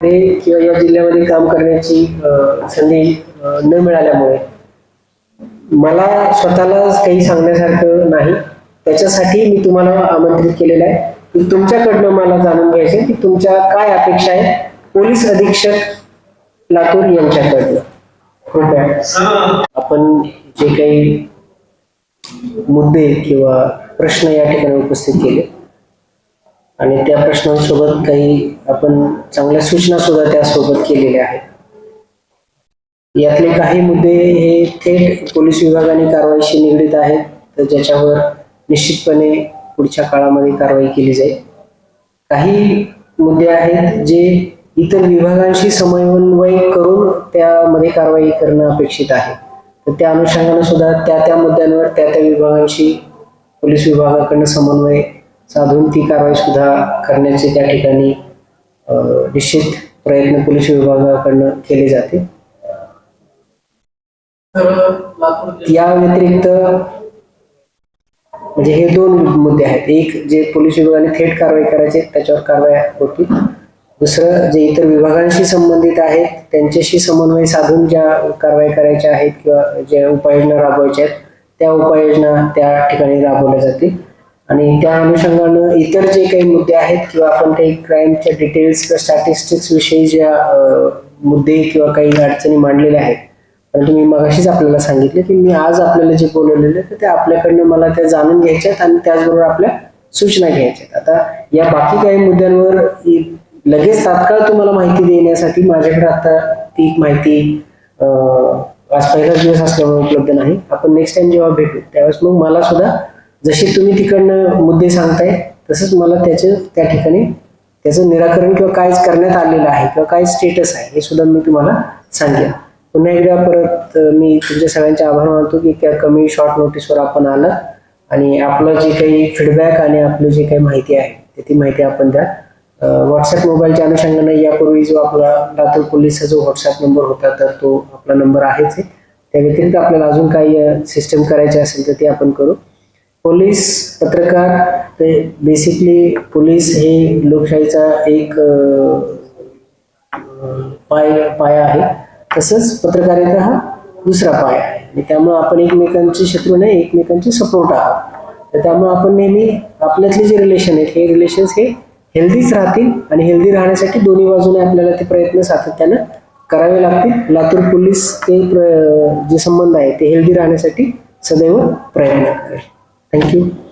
किंवा या जिल्ह्यामध्ये काम करण्याची संधी न मिळाल्यामुळे. मला स्वतःला काही सांगण्यासारखं नाही. त्याच्यासाठी मी तुम्हाला आमंत्रित केलेलं आहे. की तुमच्याकडनं मला जाणून घ्यायचे की तुमच्या काय अपेक्षा आहे पोलीस अधीक्षक लातूर यांच्याकडनं. कृपया. आपण जे काही मुद्दे किंवा प्रश्न या ठिकाणी उपस्थित केले. आणि त्या प्रश्नांसोबत काही आपण चांगल्या सूचना सुद्धा त्यासोबत केलेल्या आहेत. यातले काही मुद्दे हे थेट पोलीस विभागाने कारवाईशी निगडीत आहेत तर ज्याच्यावर निश्चितपणे पुढच्या काळामध्ये कारवाई केली जाईल. काही मुद्दे आहेत जे इतर विभागांशी समन्वय करून त्यामध्ये कारवाई करणं अपेक्षित आहे. तर त्या अनुषंगाने सुद्धा त्या त्या मुद्द्यांवर त्या त्या विभागांशी पोलीस विभागाकडनं समन्वय साधून ती कारवाई सुद्धा करण्याचे त्या ठिकाणी निश्चित प्रयत्न पोलीस विभागाकडनं केले जाते. या व्यतिरिक्त म्हणजे हे दोन मुद्दे आहेत. एक जे पोलीस विभागाने थेट कारवाई करायचे त्याच्यावर कारवाई होती. दुसरं जे इतर विभागांशी संबंधित आहेत त्यांच्याशी समन्वय साधून ज्या कारवाई करायच्या आहेत किंवा ज्या उपाययोजना राबवायच्या आहेत त्या उपाययोजना त्या ठिकाणी राबवल्या जातील. आणि त्या अनुषंगानं इतर जे काही मुद्दे आहेत किंवा आपण काही क्राईमच्या डिटेल्स किंवा स्टॅटिस्टिक्स विषयी ज्या मुद्दे किंवा काही अडचणी मांडलेल्या आहेत परंतु मी मगाशीच आपल्याला सांगितले की मी आज आपल्याला जे बोलवलेलं आहे तर ते आपल्याकडनं मला त्या जाणून घ्यायच्या आहेत आणि त्याचबरोबर आपल्या सूचना घ्यायच्या आहेत. आता या बाकी काही मुद्द्यांवर लगेच तात्काळ तुम्हाला माहिती देण्यासाठी माझ्याकडे आता ती माहिती आज पहिलाच दिवस असल्यामुळे उपलब्ध नाही. आपण नेक्स्ट टाइम जेव्हा भेटू त्यावेळेस मग मला सुद्धा जसे तुम्ही तिकडनं मुद्दे सांगताय तसंच मला त्याचे त्या ठिकाणी त्याचं निराकरण किंवा काय करण्यात आलेलं आहे किंवा काय स्टेटस आहे हे सुद्धा मी तुम्हाला सांगेन. पुन्हा एकदा परत मी तुमच्या सगळ्यांचे आभार मानतो की त्या कमी शॉर्ट नोटीसवर आपण आलं आणि आपलं जे काही फीडबॅक आणि आपली जी काही माहिती आहे ते ती माहिती आपण द्या. व्हॉट्सअप मोबाईलच्या अनुषंगाने यापूर्वी जो आपला लातूर पोलिसचा जो व्हॉट्सअप नंबर होता तर तो आपला नंबर आहेच आहे. त्या व्यतिरिक्त आपल्याला अजून काही सिस्टम करायचे असेल तर ते आपण करू. पोलीस पत्रकार ते बेसिकली पोलीस हे लोकशाहीचा एक पाय पाया आहे. तसंच पत्रकारिता हा दुसरा पाय आहे. आणि त्यामुळे आपण एकमेकांचे शत्रू नाही एकमेकांचे सपोर्ट आहोत. तर त्यामुळे आपण नेहमी आपल्यातले जे रिलेशन आहेत हे रिलेशन्स हे हेल्दीच राहतील आणि हेल्दी राहण्यासाठी दोन्ही बाजूने आपल्याला ते प्रयत्न सातत्यानं करावे लागतील. लातूर पोलीस ते प्र- जे संबंध आहे ते हेल्दी राहण्यासाठी सदैव प्रयत्न Thank you.